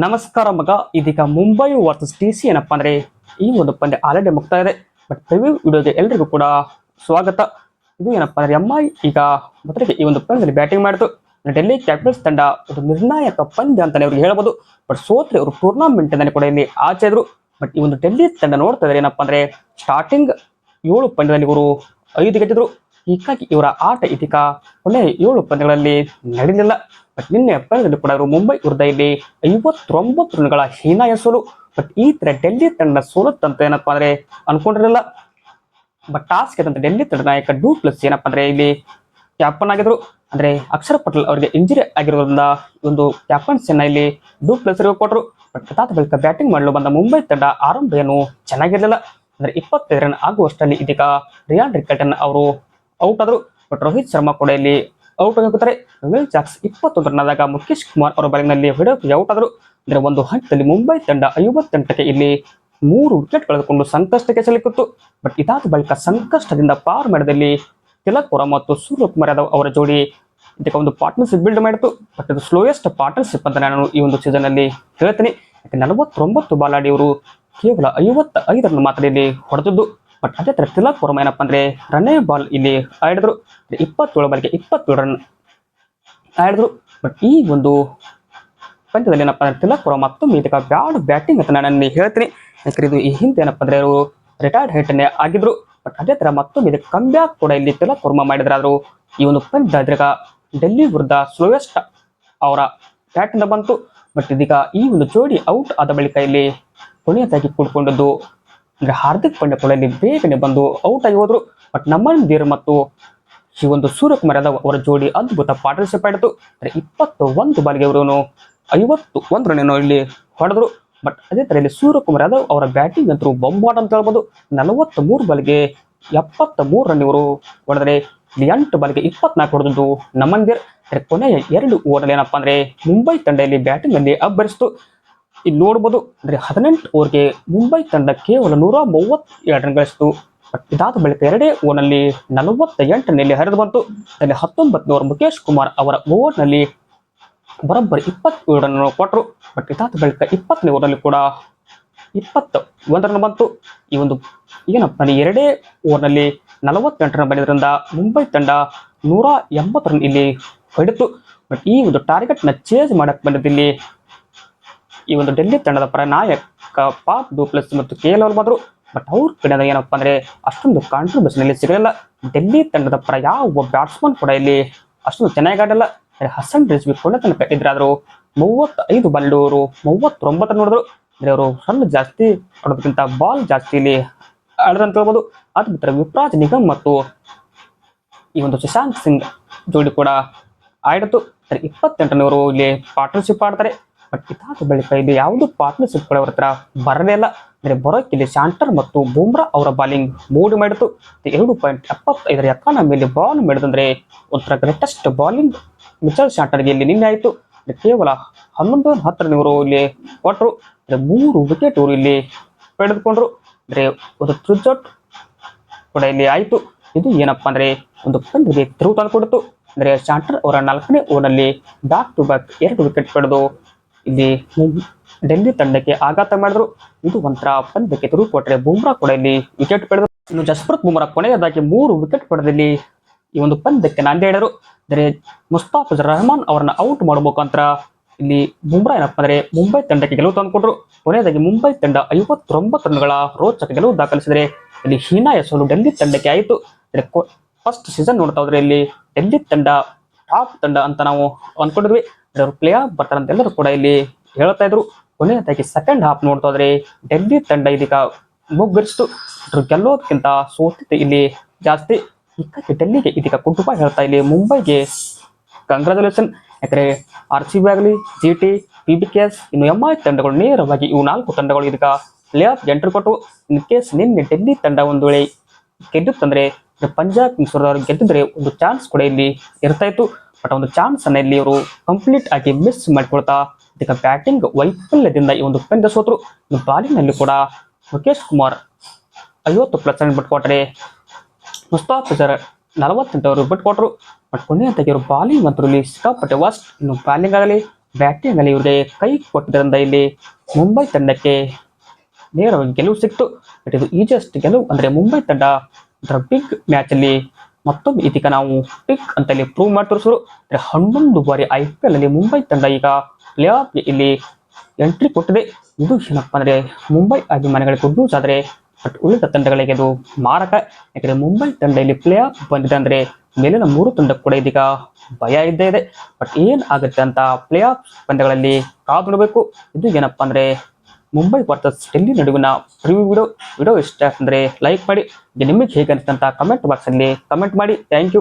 ನಮಸ್ಕಾರ ಮಗ, ಇದೀಗ ಮುಂಬೈ ವರ್ಸಸ್ ಟಿ ಸಿ ಏನಪ್ಪ ಅಂದ್ರೆ ಈ ಒಂದು ಪಂದ್ಯ ಆಲ್ರೆಡಿ ಮುಗ್ತಾ ಇದೆ. ಬಟ್ ಪ್ರಿವ್ಯೂ ವಿಡಿಯೋಗೆ ಎಲ್ರಿಗೂ ಕೂಡ ಸ್ವಾಗತ. ಇದು ಏನಪ್ಪ ಅಂದ್ರೆ ಎಂ ಐ ಈಗ ಮೊದಲಿಗೆ ಈ ಒಂದು ಪಂದ್ಯದಲ್ಲಿ ಬ್ಯಾಟಿಂಗ್ ಮಾಡಿತು. ಡೆಲ್ಲಿ ಕ್ಯಾಪಿಟಲ್ಸ್ ತಂಡ ಒಂದು ನಿರ್ಣಾಯಕ ಪಂದ್ಯ ಅಂತಾನೆ ಅವ್ರಿಗೆ ಹೇಳ್ಬೋದು. ಬಟ್ ಸೋತ್ರೆ ಅವರು ಟೂರ್ನಾಮೆಂಟ್ನಲ್ಲಿ ಕೂಡ ಇಲ್ಲಿ ಆಚೆ ಇದ್ರು. ಬಟ್ ಈ ಒಂದು ಡೆಲ್ಲಿ ತಂಡ ನೋಡ್ತಾ ಇದ್ರೆ ಏನಪ್ಪ ಅಂದ್ರೆ ಸ್ಟಾರ್ಟಿಂಗ್ ಏಳು ಪಂದ್ಯದಲ್ಲಿ ಇವರು ಐದು ಗೆದ್ದಿದ್ರು. ಹೀಗಾಗಿ ಇವರ ಆಟ ಇದೀಗ ಕೊನೆಯ ಏಳು ಪಂದ್ಯಗಳಲ್ಲಿ ನಡೆಯಲಿಲ್ಲ ಬಟ್ ನಿನ್ನೆ ಪಂದ್ಯದಲ್ಲಿ ಕೂಡ ಮುಂಬೈ ವಿರುದ್ಧ ಇಲ್ಲಿ ಐವತ್ತೊಂಬತ್ತು ರನ್ಗಳ ಹೀನಾಯ ಸೋಲು ಬಟ್ ಈ ತರ ಡೆಲ್ಲಿ ತಂಡ ಸೋಲುತ್ತಂತ ಏನಪ್ಪಾ ಅಂದ್ರೆ ಅನ್ಕೊಂಡಿರಲಿಲ್ಲ. ಬಟ್ ಟಾಸ್ ಗೆದ್ದಂತ ಡೆಲ್ಲಿ ತಂಡ ನಾಯಕ ಡೂ ಪ್ಲಸ್ ಏನಪ್ಪಾ ಅಂದ್ರೆ ಇಲ್ಲಿ ಕ್ಯಾಪ್ಟನ್ ಆಗಿದ್ರು. ಅಂದ್ರೆ ಅಕ್ಷರ ಪಟೇಲ್ ಅವರಿಗೆ ಇಂಜುರಿ ಆಗಿರೋದ್ರಿಂದ ಒಂದು ಕ್ಯಾಪ್ಟನ್ಸಿಯನ್ನ ಇಲ್ಲಿ ಡೂ ಪ್ಲಸ್ ಕೊಟ್ಟರು ಬಟ್ ಅದಾದ ಬಳಿಕ ಬ್ಯಾಟಿಂಗ್ ಮಾಡಲು ಬಂದ ಮುಂಬೈ ತಂಡ ಆರಂಭ ಏನು ಚೆನ್ನಾಗಿರಲಿಲ್ಲ. ಅಂದ್ರೆ ಇಪ್ಪತ್ತೈದು ರನ್ ಆಗುವಷ್ಟರಲ್ಲಿ ಇದೀಗ ರಿಯಾನ್ ರಿಕಲ್ಟನ್ ಅವರು ಔಟ್ ಆದ್ರು ಬಟ್ ರೋಹಿತ್ ಶರ್ಮಾ ಕೂಡ ಇಲ್ಲಿ ಔಟ್ ಆಗುತ್ತಾರೆ ವಿಲ್ ಜಾಕ್ಸ್ ಇಪ್ಪತ್ತೊಂದು ರನ್ ಆದಾಗ ಮುಖೇಶ್ ಕುಮಾರ್ ಅವರ ಬಲಿನಲ್ಲಿ ಹೊಡೆಯೋಕೆ ಔಟ್ ಆದ್ರು ಅಂದ್ರೆ ಒಂದು ಹಂತದಲ್ಲಿ ಮುಂಬೈ ತಂಡ ಐವತ್ತೆಂಟಕ್ಕೆ ಇಲ್ಲಿ ಮೂರು ವಿಕೆಟ್ ಕಳೆದುಕೊಂಡು ಸಂಕಷ್ಟಕ್ಕೆ ಸಿಲುಕಿತ್ತು ಬಟ್ ಇದಾದ ಬಳಿಕ ಸಂಕಷ್ಟದಿಂದ ಪಾರ್ ಮಾಡಿದಲ್ಲಿ ತಿಲಕ್ ಮತ್ತು ಸೂರ್ಯಕುಮಾರ್ ಯಾದವ್ ಅವರ ಜೋಡಿ ಇದಕ್ಕೆ ಒಂದು ಪಾರ್ಟ್ನರ್ಶಿಪ್ ಬಿಲ್ಡ್ ಮಾಡಿತು ಬಟ್ ಇದು ಸ್ಲೋಯೆಸ್ಟ್ ಪಾರ್ಟ್ನರ್ಶಿಪ್ ಅಂತ ನಾನು ಈ ಒಂದು ಸೀಸನ್ ಅಲ್ಲಿ ಹೇಳ್ತೀನಿ ನಲವತ್ತೊಂಬತ್ತು ಬಾಲ್ ಆಡಿ ಅವರು ಕೇವಲ ಐವತ್ತ ಐದರನ್ನು ಮಾತ್ರ ಇಲ್ಲಿ ಹೊಡೆದದ್ದು. ಬಟ್ ಅದೇ ತರ ತಿಲಕ್ ವರ್ಮ ಏನಪ್ಪ ಅಂದ್ರೆ ರನ್ನೇ ಬಾಲ್ ಇಲ್ಲಿ ಆಡಿದ್ರು. ಇಪ್ಪತ್ತೇಳು ಬಾಲ್ಗೆ ಇಪ್ಪತ್ತೇಳು ರನ್ ಆಡಿದ್ರು. ಬಟ್ ಈ ಒಂದು ಪಂದ್ಯದಲ್ಲಿ ಏನಪ್ಪ ಅಂದ್ರೆ ತಿಲಕ್ ವರ್ಮ ಮತ್ತೊಮ್ಮೆ ಇದಕ್ಕೆ ಬ್ಯಾಡ್ ಬ್ಯಾಟಿಂಗ್ ಅಂತ ನಾನು ಹೇಳ್ತೀನಿ. ಯಾಕಂದ್ರೆ ಇದು ಈ ಹಿಂದೆ ಏನಪ್ಪ ಅಂದ್ರೆ ಅವರು ರಿಟೈರ್ಡ್ ಹೈಟನ್ನೇ ಆಗಿದ್ರು. ಬಟ್ ಅದೇ ತರ ಮತ್ತೊಮ್ಮೆ ಇದಕ್ಕೆ ಕಂಬ್ಯಾಕ್ ಕೂಡ ಇಲ್ಲಿ ತಿಲಕ್ ವರ್ಮ ಮಾಡಿದ್ರಾದ್ರು. ಈ ಒಂದು ಪಂದ್ಯ ಇದ್ರಾಗ ಡೆಲ್ಲಿ ವಿರುದ್ಧ ಸ್ಲೋವೆಸ್ಟ್ ಅವರ ಬ್ಯಾಟಿಂದ ಬಂತು. ಬಟ್ ಇದೀಗ ಈ ಒಂದು ಜೋಡಿ ಔಟ್ ಆದ ಬಳಿಕ ಇಲ್ಲಿ ಕೊನೆಯದಾಗಿ ಕೂಡ್ಕೊಂಡದ್ದು ಅಂದ್ರೆ ಹಾರ್ದಿಕ್ ಪಾಂಡ್ಯ ಕೂಡ ಇಲ್ಲಿ ಬೇಗನೆ ಬಂದು ಔಟ್ ಆಗಿ ಹೋದ್ರು. ಬಟ್ ನಮನ್ ದೇರ್ ಮತ್ತು ಈ ಒಂದು ಸೂರ್ಯಕುಮಾರ್ ಯಾದವ್ ಅವರ ಜೋಡಿ ಅದ್ಭುತ ಪಾರ್ಟ್ನರ್ಶಿಪ್ ಆಡಿತು ಅಂದ್ರೆ ಇಪ್ಪತ್ತು ಒಂದು ಬಾಲ್ಗೆ ಅವರು ಐವತ್ತು ಒಂದು ರನ್ ಇಲ್ಲಿ ಹೊಡೆದ್ರು. ಬಟ್ ಅದೇ ತರ ಇಲ್ಲಿ ಸೂರ್ಯಕುಮಾರ್ ಯಾದವ್ ಅವರ ಬ್ಯಾಟಿಂಗ್ ಅಂತೂ ಬೊಂಬಾಟ್ ಅಂತ ಹೇಳ್ಬೋದು. ನಲವತ್ತ್ ಮೂರು ಬಾಲ್ಗೆ ಎಪ್ಪತ್ತ ಮೂರು ರನ್ ಇವರು ಹೊಡೆದ್ರೆ, ಇಲ್ಲಿ ಎಂಟು ಬಾಲ್ಗೆ ಇಪ್ಪತ್ನಾಲ್ಕು ಹೊಡೆದಿದ್ದು ನಮಂದಿರ್ ಕೊನೆಯ ಎರಡು ಓವರ್ ಏನಪ್ಪಾ ಅಂದ್ರೆ, ಮುಂಬೈ ತಂಡ ಇಲ್ಲಿ ಬ್ಯಾಟಿಂಗ್ ಅಲ್ಲಿ ಅಬ್ಬರಿಸಿತು. ಇಲ್ಲಿ ನೋಡ್ಬೋದು, ಅಂದರೆ ಹದಿನೆಂಟು ಓವರ್ಗೆ ಮುಂಬೈ ತಂಡ ಕೇವಲ ನೂರ ಮೂವತ್ತೆರಡು ರನ್ ಗಳಿಸಿತು ಇದಾದ ಬಳಿಕ ಎರಡೇ ಓವರ್ನಲ್ಲಿ ನಲವತ್ತ ಎಂಟರಲ್ಲಿ ಹರಿದು ಬಂತು. ಅಲ್ಲಿ ಹತ್ತೊಂಬತ್ತನೇ ಓವರ್ ಮುಖೇಶ್ ಕುಮಾರ್ ಅವರ ಓವರ್ನಲ್ಲಿ ಬರೋಬ್ಬರಿ ಇಪ್ಪತ್ತೇಳು ರನ್ ಕೊಟ್ಟರು ಬಟ್ ಇದಾದ ಬಳಿಕ ಇಪ್ಪತ್ತನೇ ಓವರ್ನಲ್ಲಿ ಕೂಡ ಇಪ್ಪತ್ತ ಒಂದು ರನ್ ಬಂತು. ಈ ಒಂದು ಏನಪ್ಪ ಎರಡೇ ಓವರ್ನಲ್ಲಿ ನಲವತ್ತೆಂಟು ರನ್ ಬಂದಿದ್ದರಿಂದ ಮುಂಬೈ ತಂಡ ನೂರ ಎಂಬತ್ತು ರನ್ ಇಲ್ಲಿ ಹೊಡೆತು ಬಟ್ ಈ ಒಂದು ಟಾರ್ಗೆಟ್ನ ಚೇಂಜ್ ಮಾಡಕ್ಕೆ ಬಂದಿದ್ದು ಈ ಒಂದು ಡೆಲ್ಲಿ ತಂಡದ ಪರ ನಾಯಕ ಪಾಪ್ ಡೂಪ್ಲೆಸ್ ಮತ್ತು ಕೆ ಎಲ್ ಬಂದರು ಬಟ್ ಅವ್ರ ಕಡೆಯಿಂದ ಏನಪ್ಪಾ ಅಂದ್ರೆ ಅಷ್ಟೊಂದು ಕಾಂಟ್ರಿಬ್ಯೂಷನ್ ಸಿಗಲಿಲ್ಲ. ಡೆಲ್ಲಿ ತಂಡದ ಪರ ಯಾವ ಬ್ಯಾಟ್ಸ್ಮನ್ ಕೂಡ ಇಲ್ಲಿ ಅಷ್ಟೊಂದು ಚೆನ್ನಾಗಿ ಆಡಲ್ಲ ಹಸನ್ ರಿಜ್ವಿ ಕೂಡ ತನಕ ಇದ್ರಾದ್ರು ಮೂವತ್ತೈದು ಬಲ್ಲೂರು ಮೂವತ್ತೊಂಬತ್ತು ನೋಡಿದ್ರು ಅಂದ್ರೆ ಅವರು ರನ್ ಜಾಸ್ತಿ ಆಡೋದಕ್ಕಿಂತ ಬಾಲ್ ಜಾಸ್ತಿ ಇಲ್ಲಿ ಆಡಿದಂತ ಹೇಳ್ಬೋದು. ಅದು ಬಿಟ್ಟರೆ ವಿಪ್ರಾಜ್ ನಿಗಮ್ ಮತ್ತು ಈ ಒಂದು ಶಶಾಂಕ್ ಸಿಂಗ್ ಜೋಡಿ ಕೂಡ ಆಡಿತು ಇಪ್ಪತ್ತೆಂಟನವರು ಇಲ್ಲಿ ಪಾರ್ಟ್ನರ್ಶಿಪ್ ಆಡ್ತಾರೆ. ಬಟ್ ಇದಾದ ಬಳಿಕ ಇದು ಯಾವುದು ಪಾರ್ಟ್ನರ್ಶಿಪ್ ಅವ್ರ ಹತ್ರ ಬರಲೇ ಇಲ್ಲ. ಅಂದ್ರೆ ಬರೋಕೆ ಇಲ್ಲಿ ಶಾಂಟರ್ ಮತ್ತು ಬೂಮ್ರಾ ಅವರ ಬಾಲಿಂಗ್ ಮೂಡಿ ಮಾಡಿತು ಎರಡು ಪಾಯಿಂಟ್ ಎಪ್ಪತ್ತೈದರ ಎಕಾನಮಿಯಲ್ಲಿ ಬಾಲ್ ಮಾಡಿದಂದ್ರೆ ಒಂಥರ ಗ್ರೇಟೆಸ್ಟ್ ಬಾಲಿಂಗ್ ಮಿಚಲ್ ಶಾಂಟರ್ಗೆ ಇಲ್ಲಿ ನಿನ್ನೆ ಆಯಿತು. ಕೇವಲ ಹನ್ನೊಂದು ಹತ್ತರ ಇವರು ಇಲ್ಲಿ ಕೊಟ್ಟರು ಅಂದ್ರೆ ಮೂರು ವಿಕೆಟ್ ಇವರು ಇಲ್ಲಿ ಪಡೆದುಕೊಂಡ್ರು. ಅಂದ್ರೆ ಒಂದು ತ್ರಿಜಟ್ ಕೂಡ ಇಲ್ಲಿ ಆಯಿತು. ಇದು ಏನಪ್ಪ ಅಂದ್ರೆ ಒಂದು ಪಂದ್ಯಕ್ಕೆ ತಿರುವು ತಂದುಕೊಡ್ತು ಅಂದ್ರೆ ಶಾಂಟರ್ ಅವರ ನಾಲ್ಕನೇ ಓವರ್ನಲ್ಲಿ ಬ್ಯಾಕ್ ಟು ಬ್ಯಾಕ್ ಎರಡು ವಿಕೆಟ್ ಪಡೆದು ಇಲ್ಲಿ ಡೆಲ್ಲಿ ತಂಡಕ್ಕೆ ಆಘಾತ ಮಾಡಿದ್ರು. ಇದು ಒಂಥರ ಪಂದ್ಯಕ್ಕೆ ಕೊಟ್ಟರೆ ಬುಮ್ರಾ ಕೂಡ ಇಲ್ಲಿ ವಿಕೆಟ್ ಪಡೆದರು ಇನ್ನು ಜಸ್ಪ್ರೀತ್ ಬುಮ್ರಾ ಕೊನೆಯದಾಗಿ ಮೂರು ವಿಕೆಟ್ ಪಡೆದಲ್ಲಿ ಈ ಒಂದು ಪಂದ್ಯಕ್ಕೆ ನಾಂದಿ ಹೇಳಿದರು ಅಂದರೆ ಮುಸ್ತಾಫಿಜ್ ರಹಮಾನ್ ಅವರನ್ನ ಔಟ್ ಮಾಡಬೇಕಂತ ಇಲ್ಲಿ ಬುಮ್ರಾ ಏನಪ್ಪ ಅಂದರೆ ಮುಂಬೈ ತಂಡಕ್ಕೆ ಗೆಲುವು ತಂದುಕೊಟ್ರು. ಕೊನೆಯದಾಗಿ ಮುಂಬೈ ತಂಡ ಐವತ್ತೊಂಬತ್ತು ರನ್ಗಳ ರೋಚಕ ಗೆಲುವು ದಾಖಲಿಸಿದರೆ ಇಲ್ಲಿ ಹೀನಾ ಸೋಲು ಡೆಲ್ಲಿ ತಂಡಕ್ಕೆ ಆಯಿತು. ಫಸ್ಟ್ ಸೀಸನ್ ನೋಡ್ತಾ ಹೋದ್ರೆ ಇಲ್ಲಿ ಡೆಲ್ಲಿ ತಂಡ ಟಾಪ್ ತಂಡ ಅಂತ ನಾವು ಅವ್ರು ಪ್ಲೇ ಆಫ್ ಅಂತ ಎಲ್ಲರೂ ಕೂಡ ಇಲ್ಲಿ ಹೇಳ್ತಾ ಇದ್ರು. ಕೊನೆಯದಾಗಿ ಸೆಕೆಂಡ್ ಹಾಫ್ ನೋಡ್ತಾ ಹೋದ್ರೆ ಡೆಲ್ಲಿ ತಂಡ ಇದೀಗ ಮುಗ್ಗರಿಸಿತು. ಗೆಲ್ಲೋದಕ್ಕಿಂತ ಸೋತಿತ್ತು ಇಲ್ಲಿ ಜಾಸ್ತಿ. ಹೀಗಾಗಿ ಡೆಲ್ಲಿಗೆ ಇದೀಗ ಕುಟುಂಬ ಹೇಳ್ತಾ ಇಲ್ಲಿ ಮುಂಬೈಗೆ ಕಂಗ್ರಾಚುಲೇಷನ್ ಯಾಕಂದ್ರೆ ಆರ್ ಸಿ ಬಿ ಆಗಲಿ G T P B K S ಇನ್ನು ಎಂ ಐ ತಂಡಗಳು ನೇರವಾಗಿ ಇವು ನಾಲ್ಕು ತಂಡಗಳು ಇದೀಗ ಪ್ಲೇ ಆಫ್ ಎಂಟ್ರಿ ಕೊಟ್ಟು ಇನ್ ಕೇಸ್ ನಿನ್ನೆ ಡೆಲ್ಲಿ ತಂಡ ಒಂದು ವೇಳೆ ಗೆದ್ದುತ್ತಂದ್ರೆ ಪಂಜಾಬ್ ಕಿಂಗ್ಸ್ ಗೆದ್ದಿದ್ರೆ ಒಂದು ಚಾನ್ಸ್ ಕೂಡ ಇಲ್ಲಿ ಇರ್ತಾ ಇತ್ತು. ಬಟ್ ಒಂದು ಚಾನ್ಸ್ ಅನ್ನ ಇಲ್ಲಿ ಇವರು ಕಂಪ್ಲೀಟ್ ಆಗಿ ಮಿಸ್ ಮಾಡ್ಕೊಳ್ತಾ, ಇದಕ್ಕೆ ಬ್ಯಾಟಿಂಗ್ ವೈಫಲ್ಯದಿಂದ ಈ ಒಂದು ಪಂದ್ಯ ಸೋತರು. ಬಾಲಿಂಗ್ನಲ್ಲಿ ಬಾಲಿಂಗ್ನಲ್ಲಿ ಕೂಡ ಮುಖೇಶ್ ಕುಮಾರ್ ಐವತ್ತು ಪ್ಲಸ್ ರನ್ ಬಿಟ್ಕೊಟ್ರೆ ಮುಸ್ತಾಫಿಜರ್ ನಲವತ್ತೆಂಟು ಅವರು ಬಿಟ್ಕೊಟ್ರು ಬಟ್ ಕೊನೆಯ ತೆಗೆಯರು ಬಾಲಿಂಗ್ ಮತ್ತು ಇಲ್ಲಿ ಸಿಕ್ಕಾಪಟ್ಟೆ ಇನ್ನು ಬಾಲಿಂಗ್ ಆಗಲಿ ಬ್ಯಾಟಿಂಗ್ ಅಲ್ಲಿ ಇವರಿಗೆ ಕೈ ಕೊಟ್ಟಿದ್ದರಿಂದ ಇಲ್ಲಿ ಮುಂಬೈ ತಂಡಕ್ಕೆ ನೇರವಾಗಿ ಗೆಲುವು ಸಿಕ್ತು. ಬಟ್ ಇದು ಈಜಸ್ಟ್ ಗೆಲುವು ಅಂದರೆ ಮುಂಬೈ ತಂಡ ಅದರ ಬಿಗ್ ಮ್ಯಾಚ್ ಅಲ್ಲಿ ಮತ್ತೊಮ್ಮೆ ಇದೀಗ ನಾವು ಪಿಕ್ ಅಂತ ಇಲ್ಲಿ ಪ್ರೂವ್ ಮಾಡಿ ತೋರಿಸಿದ್ರು ಹನ್ನೊಂದು ಬಾರಿ ಐ ಪಿ ಎಲ್ ಅಲ್ಲಿ ಮುಂಬೈ ತಂಡ ಈಗ ಪ್ಲೇ ಆಫ್ ಇಲ್ಲಿ ಎಂಟ್ರಿ ಕೊಟ್ಟಿದೆ. ಇದು ಏನಪ್ಪಾ ಅಂದ್ರೆ ಮುಂಬೈ ಅಭಿಮಾನಿಗಳಿಗೆ ಗುಡ್ ನ್ಯೂಸ್ ಆದ್ರೆ ಬಟ್ ಉಳಿದ ತಂಡಗಳಿಗೆ ಅದು ಮಾರಕ. ಯಾಕಂದ್ರೆ ಮುಂಬೈ ತಂಡ ಇಲ್ಲಿ ಪ್ಲೇ ಆಫ್ ಬಂದಿದೆ ಅಂದ್ರೆ ಮೇಲಿನ ಮೂರು ತಂಡ ಕೂಡ ಇದೀಗ ಭಯ ಇದ್ದೇ ಇದೆ. ಬಟ್ ಏನ್ ಆಗುತ್ತೆ ಅಂತ ಪ್ಲೇ ಆಫ್ ಪಂದ್ಯಗಳಲ್ಲಿ ಕಾದು ನೋಡಬೇಕು. ಇದು ಏನಪ್ಪಾ ಅಂದ್ರೆ ಮುಂಬೈ ವರ್ಸಸ್ ಡೆಲ್ಲಿ ನಡುವಿನ ಪ್ರಿವ್ಯೂ ವಿಡಿಯೋ ವಿಡಿಯೋ ಇಷ್ಟ ಅಂದ್ರೆ ಲೈಕ್ ಮಾಡಿ ನಿಮಗೆ ಹೇಗೆ ಅನಿಸ್ತಂತ ಕಮೆಂಟ್ ಬಾಕ್ಸ್ ಅಲ್ಲಿ ಕಮೆಂಟ್ ಮಾಡಿ. Thank you